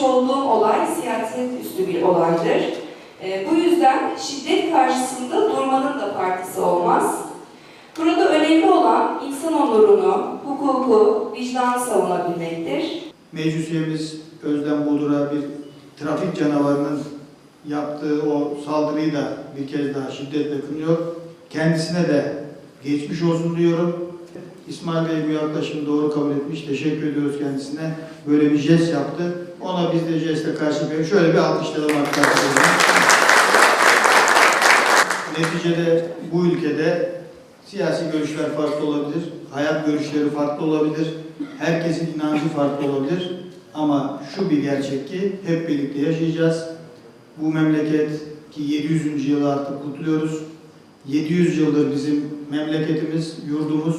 olduğum olay siyaset üstü bir olaydır. Ee, bu yüzden şiddet karşısında durmanın da partisi olmaz. Burada önemli olan insan onurunu, hukuku, vicdanı savunabilmektir. Meclis üyemiz Özlem Bodur'a bir trafik canavarının yaptığı o saldırıyı da bir kez daha şiddetle kınıyor. Kendisine de geçmiş olsun diyorum. İsmail Bey bu yaklaşımı doğru kabul etmiş. Teşekkür ediyoruz kendisine. Böyle bir jest yaptı. Ona biz de jestle karşılık. Şöyle bir alkışlayalım arkadaşlar. Neticede bu ülkede siyasi görüşler farklı olabilir, hayat görüşleri farklı olabilir, herkesin inancı farklı olabilir. Ama şu bir gerçek ki hep birlikte yaşayacağız. Bu memleket ki 700. yılı artık kutluyoruz. 700 yıldır bizim memleketimiz, yurdumuz.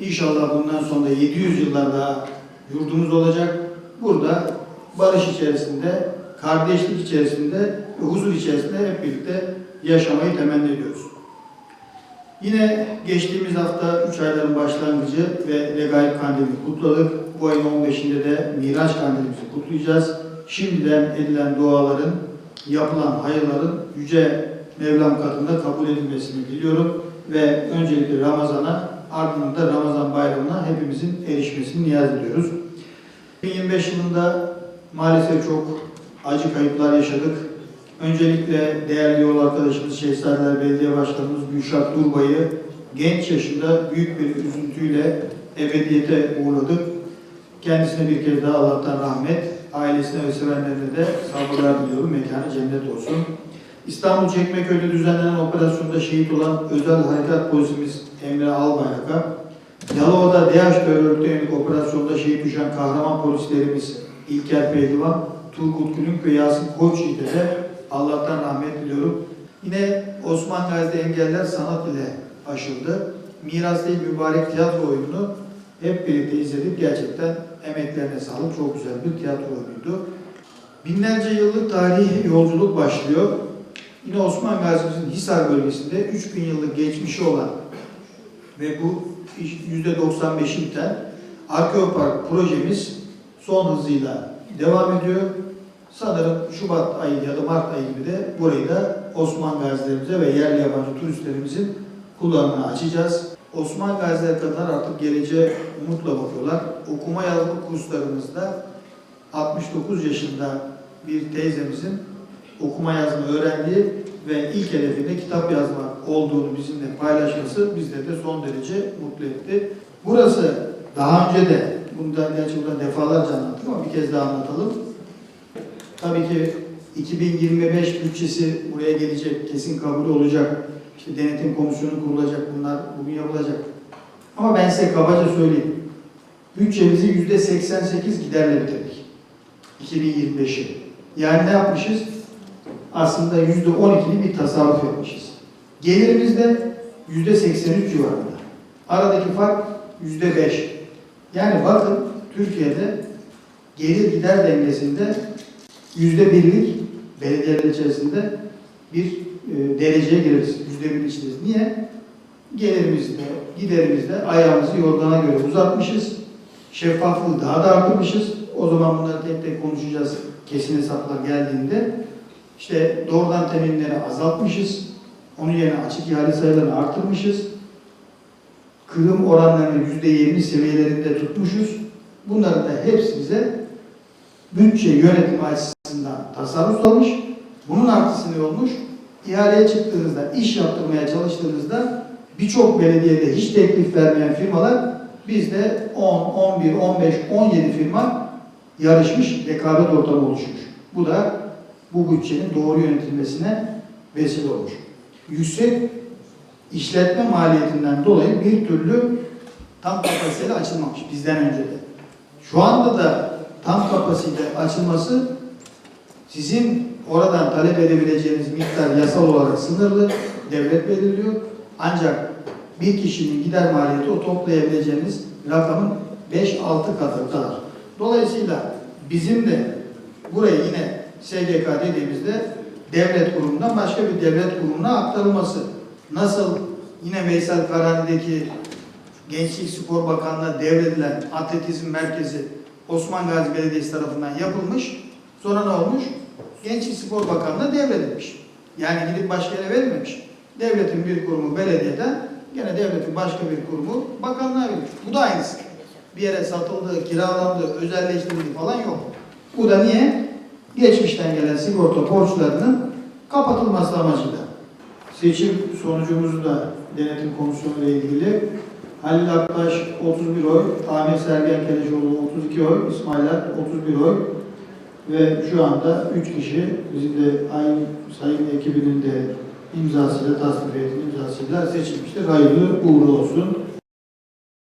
İnşallah bundan sonra 700 yıllar daha yurdumuz olacak. Burada barış içerisinde, kardeşlik içerisinde huzur içerisinde hep birlikte yaşamayı temenni ediyoruz. Yine geçtiğimiz hafta 3 ayların başlangıcı ve Regaib Kandilini kutladık. Bu ayın 15'inde de Miraç Kandilimizi kutlayacağız. Şimdiden edilen duaların, yapılan hayırların Yüce Mevlam katında kabul edilmesini diliyorum. Ve öncelikle Ramazan'a, ardından da Ramazan bayramına hepimizin erişmesini niyaz ediyoruz. 2025 yılında maalesef çok acı kayıplar yaşadık. Öncelikle değerli yol arkadaşımız Şehzadeler Belediye Başkanımız Gülşah Durbay'ı genç yaşında büyük bir üzüntüyle ebediyete uğurladık. Kendisine bir kez daha Allah'tan rahmet, ailesine ve sevenlerine de sabırlar diliyorum. Mekanı cennet olsun. İstanbul Çekmeköy'de düzenlenen operasyonda şehit olan Özel Harekat Polisimiz Emre Albayrak'a, Yalova'da DH terör örgütü yönelik operasyonda şehit düşen kahraman polislerimiz İlker Pehlivan, Turgut Gülünk ve Yasin Koçyiğit'e de Allah'tan rahmet diliyorum. Yine Osman Gazi'de engeller sanat ile aşıldı. Miras değil mübarek tiyatro oyununu hep birlikte izledik. Gerçekten emeklerine sağlık. Çok güzel bir tiyatro oyunuydu. Binlerce yıllık tarihi yolculuk başlıyor. Yine Osman Gazi'mizin Hisar bölgesinde 3000 yıllık geçmişi olan ve bu %95'i biten Arkeopark projemiz son hızıyla devam ediyor. Sanırım Şubat ayı ya da Mart ayı gibi de burayı da Osman gazilerimize ve yerli yabancı turistlerimizin kullanımına açacağız. Osman gaziler kadar artık geleceğe umutla bakıyorlar. Okuma yazma kurslarımızda 69 yaşında bir teyzemizin okuma yazma öğrendiği ve ilk hedefinde kitap yazma olduğunu bizimle paylaşması bizleri de son derece mutlu etti. Burası daha önce de, bunu da gerçi burada defalarca anlattık ama bir kez daha anlatalım. Tabii ki 2025 bütçesi buraya gelecek, kesin kabul olacak. İşte denetim komisyonu kurulacak, bunlar bugün yapılacak. Ama ben size kabaca söyleyeyim. Bütçemizi yüzde 88 giderle bitirdik. 2025'i. Yani ne yapmışız? Aslında yüzde 12'li bir tasarruf yapmışız. Gelirimiz de yüzde 83 civarında. Aradaki fark yüzde 5. Yani bakın Türkiye'de gelir gider dengesinde yüzde birlik belediyeler içerisinde bir e, dereceye gireriz. Yüzde bir içindeyiz. Niye? Gelirimizde, giderimizde ayağımızı yorgana göre uzatmışız. Şeffaflığı daha da arttırmışız. O zaman bunları tek tek konuşacağız kesin hesaplar geldiğinde. İşte doğrudan teminleri azaltmışız. Onun yerine açık ihale sayılarını arttırmışız. Kırım oranlarını yüzde yirmi seviyelerinde tutmuşuz. Bunların da hepsi bize bütçe yönetimi açısından tasarruf olmuş. Bunun artısı ne olmuş? İhaleye çıktığınızda, iş yaptırmaya çalıştığınızda birçok belediyede hiç teklif vermeyen firmalar bizde 10, 11, 15, 17 firma yarışmış, rekabet ortamı oluşmuş. Bu da bu bütçenin doğru yönetilmesine vesile olmuş. Yüksek işletme maliyetinden dolayı bir türlü tam kapasiteli açılmamış bizden önce de. Şu anda da tam kapasite açılması sizin oradan talep edebileceğiniz miktar yasal olarak sınırlı, devlet belirliyor. Ancak bir kişinin gider maliyeti o toplayabileceğiniz rakamın 5-6 katı kadar. Dolayısıyla bizim de buraya yine SGK dediğimizde devlet kurumundan başka bir devlet kurumuna aktarılması. Nasıl yine Veysel Karani'deki Gençlik Spor Bakanlığı'na devredilen atletizm merkezi Osman Gazi Belediyesi tarafından yapılmış. Sonra ne olmuş? Gençlik Spor Bakanlığı'na devredilmiş. Yani gidip başka yere verilmemiş. Devletin bir kurumu belediyeden gene devletin başka bir kurumu bakanlığa verilmiş. Bu da aynısı. Bir yere satıldığı, kiralandığı, özelleştirildiği falan yok. Bu da niye? Geçmişten gelen sigorta borçlarının kapatılması amacıyla. Seçim sonucumuzu da denetim komisyonu ile ilgili Halil Aktaş 31 oy, Ahmet Sergen Keleşoğlu 32 oy, İsmail Ak 31 oy ve şu anda 3 kişi bizim de aynı sayın ekibinin de imzasıyla, tasvip imzasıyla seçilmiştir. Hayırlı uğurlu olsun.